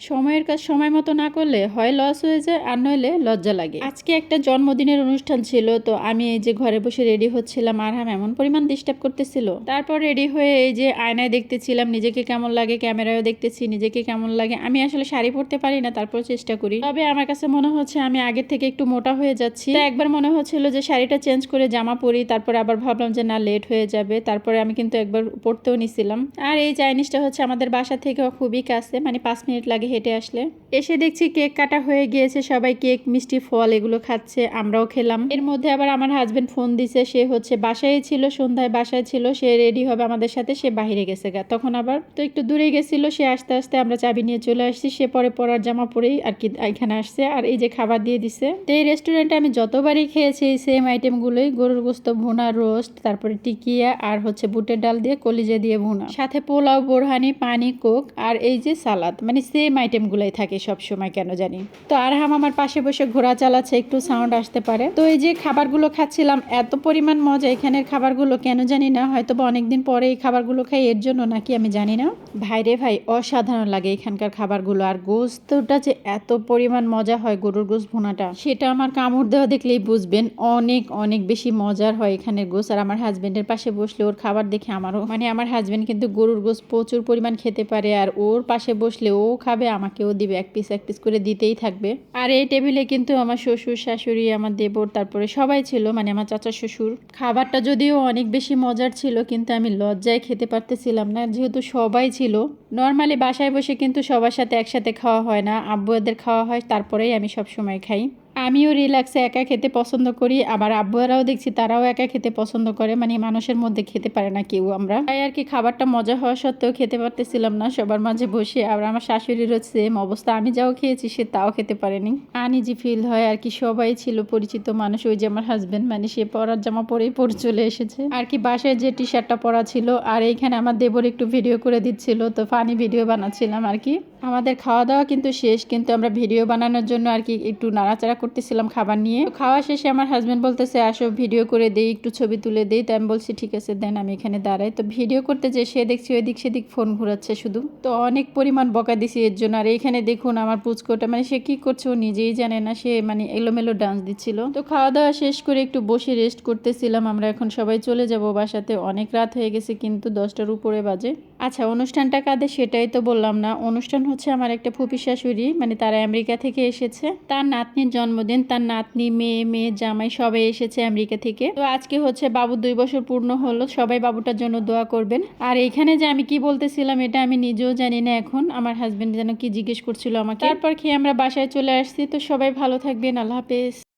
সময়ের কাজ সময় মতো না করলে হয় লস হয়ে যায়, আর নইলে লজ্জা লাগে। আজকে একটা জন্মদিনের অনুষ্ঠান ছিল, তো আমি এই যে ঘরে বসে রেডি হচ্ছিলাম আর হাম এমন পরিমাণ ডিস্টার্ব করতেছিল। তারপর রেডি হয়ে এই যে আয়নায় দেখতেছিলাম, নিজেকে কেমন লাগে, ক্যামেরায়ও দেখতেছি, নিজেকে কেমন লাগে। আমি আসলে শাড়ি পরতে পারি না, তারপর চেষ্টা করি। তবে আমার কাছে মনে হচ্ছে আমি আগের থেকে একটু মোটা হয়ে যাচ্ছি। তো একবার মনে হচ্ছিল যে শাড়িটা চেঞ্জ করে জামা পরি, তারপরে আবার ভাবলাম যে না লেট হয়ে যাবে। তারপরে আমি কিন্তু একবার পড়তেও নিছিলাম। আর এই চাইনিজটা হচ্ছে আমাদের বাসা থেকেও খুবই কাছে মানে পাঁচ মিনিট লাগে হেঁটে আসলে। এসে দেখছি কেক কাটা হয়ে গিয়েছে, সবাই কেক, মিষ্টি, ফল এগুলো খাচ্ছে, আমরাও খেলাম। এর মধ্যে আবার আমার হাজবেন্ড ফোন দিছে, সে হচ্ছে বাসায় ছিল, সন্ধ্যায় বাসায় ছিল, সে রেডি হবে আমাদের সাথে, সে বাইরে গেছে গা। তখন আবার তো একটু দূরে গেছিল, সে আস্তে আস্তে আমরা চাবি নিয়ে চলে আসছি, সে পরে পরার জামা পরেই আর কি এখানে আসছে। আর এই যে খাবার দিয়ে দিছে, তো এই রেস্টুরেন্টে আমি যতবারই খেয়েছি এই সেম আইটেমগুলোই গরুর গোস্ত, ভুনা রোস্ট তারপরে টিকিয়া, আর হচ্ছে বুটের ডাল দিয়ে, কলিজা দিয়ে ভুনা। সাথে পোলাও, বোরহানি, পানি, কোক, আর এই যে সালাদ মানে সেম আইটেমগুলোই থাকে সব সময় কেন জানি। তো আরহাম আমার পাশে বসে ঘোরা চালাচ্ছে, একটু সাউন্ড আসতে পারে। তো এই যে খাবারগুলো খাচ্ছিলাম, এত পরিমাণ মজা এখানের খাবারগুলো, কেন জানি না হয়তো বা অনেকদিন পরে এই খাবারগুলো খাই, এর জন্য নাকি আমি জানি না। ভাইরে ভাই, অসাধারণ লাগে এখানকার খাবারগুলো। আর গোস্তটা যে এত পরিমাণ মজা হয় গরুর গোস্ত ভুনাটা, সেটা আমার কামড় দেওয়া দেখলেই বুঝবেন অনেক অনেক বেশি মজার হয় এখানের গোস্ত। আর আমার হাজবেন্ডের পাশে বসলে ওর খাবার দেখে আমারও মানে আমার হাজবেন্ড কিন্তু গরুর গোস্ত প্রচুর পরিমাণ খেতে পারে। আর ওর পাশে বসলে ও খাবে, আমাকেও দিবে, এক পিস এক পিস করে দিতেই থাকবে। আর এই টেবিলে কিন্তু আমার শ্বশুর, শাশুড়ি, আমার দেবর, তারপরে সবাই ছিল মানে আমার চাচা শ্বশুর। খাবারটা যদিও অনেক বেশি মজার ছিল, কিন্তু আমি লজ্জায় খেতে পারতেছিলাম না। যেহেতু সবাই ছিল নর্মালি বাসায় বসে কিন্তু সবার সাথে একসাথে খাওয়া হয় না। আব্বু এদের খাওয়া হয়, তারপরেই আমি সব সময় খাই। আমিও রিল্যাক্সে একা খেতে পছন্দ করি, আবার আব্বুয়ারাও দেখছি তারাও একা খেতে পছন্দ করে মানে মানুষের মধ্যে খেতে পারে না কেউ আমরা। তাই আর কি খাবারটা মজা হওয়া সত্ত্বেও খেতে পারতেছিলাম না, সবার মাঝে বসে আবার আমার শাশুড়িরও সেম অবস্থা, আমি যাও খেয়েছি, সে তাও খেতে পারেনি। আনইজি ফিল হয় আর কি, সবাই ছিল পরিচিত মানুষ, ওই যে আমার হাজবেন্ড মানে সে পরার জামা পরেই পরে চলে এসেছে। আর কি বাসায় যে টি শার্টটা পরা ছিল, আর এইখানে আমার দেবর একটু ভিডিও করে দিচ্ছিল, তো ফানি ভিডিও বানাচ্ছিলাম আর কি। আমাদের খাওয়া দাওয়া কিন্তু শেষ, কিন্তু আমরা ভিডিও বানানোর জন্য আর কি একটু নাড়াচাড়া করতেছিলাম খাবার নিয়ে। খাওয়া শেষে আমার হাজব্যান্ড বলতেছে, আসো ভিডিও করে দেই, একটু ছবি তুলে দেই। তো আমি বলছি, ঠিক আছে, দেন আমি এখানে দাঁড়াই। তো ভিডিও করতে যে সে দেখছি, ওইদিক সেদিক ফোন ঘুরাচ্ছে শুধু। তো অনেক পরিমাণ বকা দিছি এর জন্য। আর এইখানে দেখুন আমার পুচকোটা মানে সে কি করছে ও নিজেই জানে না, সে মানে এলোমেলো ডান্স দিচ্ছিল। তো খাওয়া দাওয়া শেষ করে একটু বসে রেস্ট করতেছিলাম। আমরা এখন সবাই চলে যাব বাসাতে। অনেক রাত হয়ে গেছে, কিন্তু দশটার উপরে বাজে। আচ্ছা অনুষ্ঠানটা কাদের? সেটাই তো বললাম না। অনুষ্ঠান হচ্ছে আমার একটা ফুপি শাশুড়ি মানে তারা আমেরিকা থেকে এসেছে। তার নাতনির জন্মদিন, তার নাতনি, মেয়ে মেয়ে, জামাই সবাই এসেছে আমেরিকা থেকে। তো আজকে হচ্ছে বাবু দুই বছর পূর্ণ হলো, সবাই বাবুটার জন্য দোয়া করবেন। আর এখানে যে আমি কি বলতেছিলাম, এটা আমি নিজেও জানি না এখন। আমার হাজবেন্ড যেন কি জিজ্ঞেস করছিল আমাকে। তারপর খেয়ে আমরা বাসায় চলে আসছি। তো সবাই ভালো থাকবেন, আল্লাহ হাফেজ।